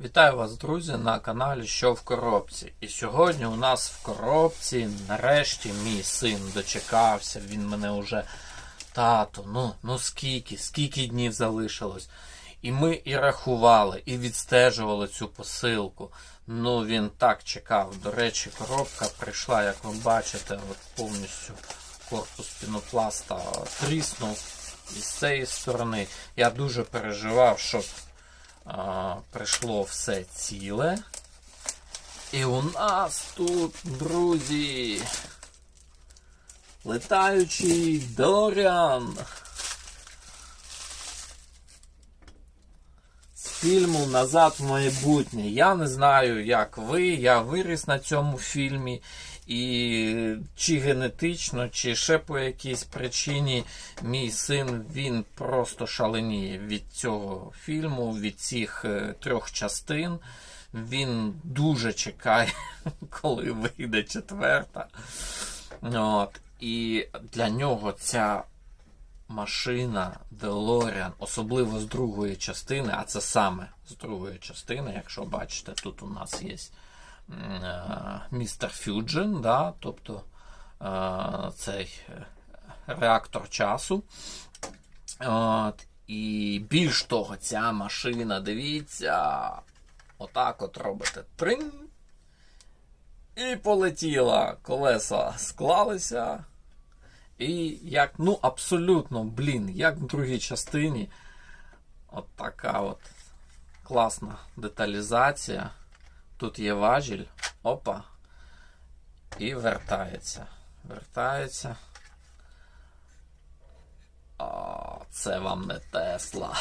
Вітаю вас, друзі, на каналі Що в коробці. І сьогодні у нас в коробці нарешті мій син дочекався. Він мене уже тато, ну, ну скільки, скільки днів залишилось. І ми і рахували, і відстежували цю посилку. Ну він так чекав. До речі, коробка прийшла, як ви бачите, от повністю корпус пінопласта тріснув. І з цієї сторони я дуже переживав, щоб а, прийшло все ціле. І у нас тут, друзі, летаючий Доріан. З фільму Назад в майбутнє. Я не знаю, як ви. Я виріс на цьому фільмі. І чи генетично, чи ще по якійсь причині мій син він просто шаленіє від цього фільму, від цих е, трьох частин. Він дуже чекає, коли вийде четверта. От. І для нього ця машина DeLorean, особливо з другої частини, а це саме з другої частини, якщо бачите, тут у нас є містер Фюджен, да, тобто е, цей е, реактор часу. От, І більш того, ця машина, дивіться, отак от робите тринь. І полетіла. Колеса склалися. І як, ну, абсолютно, блін, як в другій частині. От така от класна деталізація. Тут є важіль. Опа. І вертається. Вертається. А, це вам не Тесла.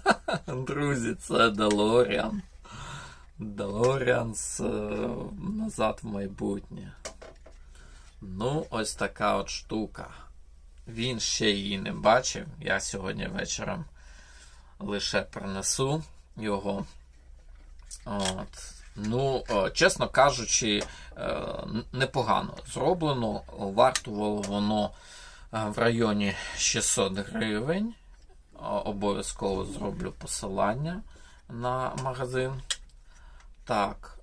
Друзі, це Делоріан. Делоріан з е, назад в майбутнє. Ну, ось така от штука. Він ще її не бачив. Я сьогодні вечором лише принесу його. От. Ну, е, чесно кажучи, е, непогано зроблено. Вартувало воно е, в районі 600 гривень. Обов'язково зроблю посилання на магазин. Так,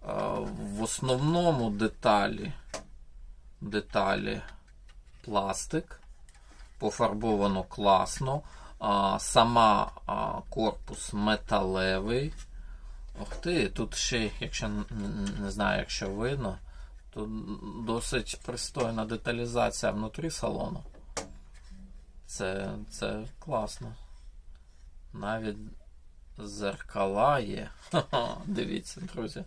в основному деталі, деталі пластик. Пофарбовано класно. Сама корпус металевий. Ух ти, тут ще, якщо не знаю, якщо видно, тут досить пристойна деталізація внутрі салону. Це це класно. Навіть зеркала є. Ха-ха, Дивіться, друзі.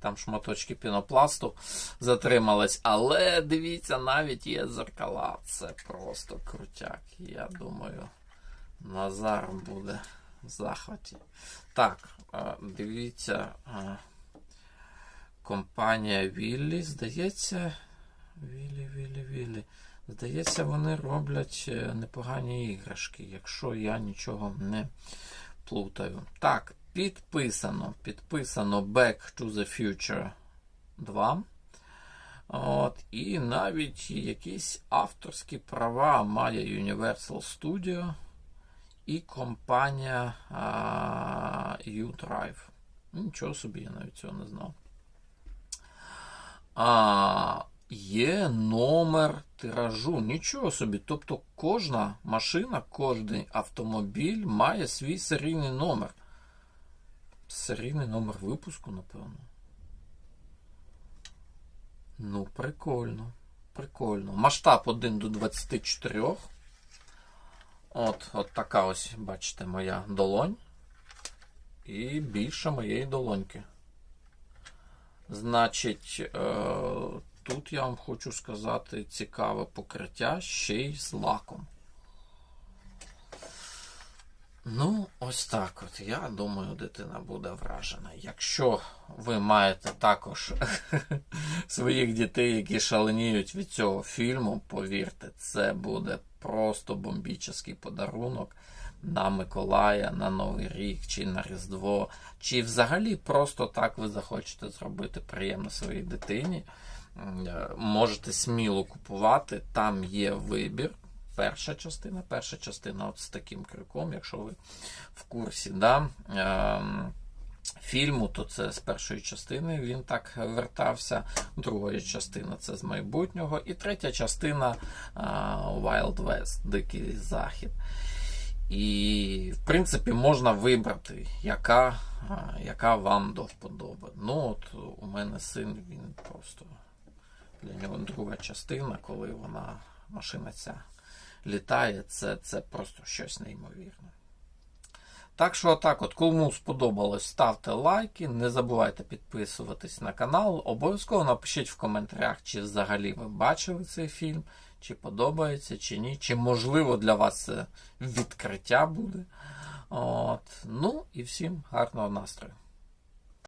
Там шматочки пінопласту затримались, але дивіться, навіть є зеркала. Це просто крутяк. Я думаю, Назар буде захваті. Так, дивіться, компанія Віллі, здається, Віллі, Віллі, Віллі. Здається, вони роблять е, непогані іграшки, якщо я нічого не плутаю. Так, підписано. Підписано Back to the Future 2. От, І навіть якісь авторські права має Universal Studio і компанія U-Drive. Нічого собі, я навіть цього не знав. А, Є номер тиражу. Нічого собі. Тобто кожна машина, кожен автомобіль має свій серійний номер. Серійний номер випуску, напевно. Ну, прикольно. Прикольно. Масштаб 1 до 24. От, от така ось, бачите, моя долонь. І більше моєї долоньки. Значить, е, тут я вам хочу сказати цікаве покриття ще й з лаком. Ну, ось так от. Я думаю, дитина буде вражена. Якщо ви маєте також своїх дітей, які шаленіють від цього фільму, повірте, це буде просто бомбічний подарунок на Миколая, на Новий рік, чи на Різдво, чи взагалі просто так ви захочете зробити приємно своїй дитині. Е, можете сміло купувати, там є вибір перша частина. Перша частина от з таким крюком, якщо ви в курсі. да, е, фільму, то це з першої частини він так вертався. Друга частина це з майбутнього. І третя частина Wild West, Дикий Захід. І, в принципі, можна вибрати, яка, яка вам до вподоби. Ну, от у мене син, він просто для нього друга частина, коли вона машина ця літає, це, це просто щось неймовірне. Так що, так, от, кому сподобалось, ставте лайки, не забувайте підписуватись на канал. Обов'язково напишіть в коментарях, чи взагалі ви бачили цей фільм, чи подобається, чи ні, чи можливо для вас це відкриття буде. От. Ну і всім гарного настрою.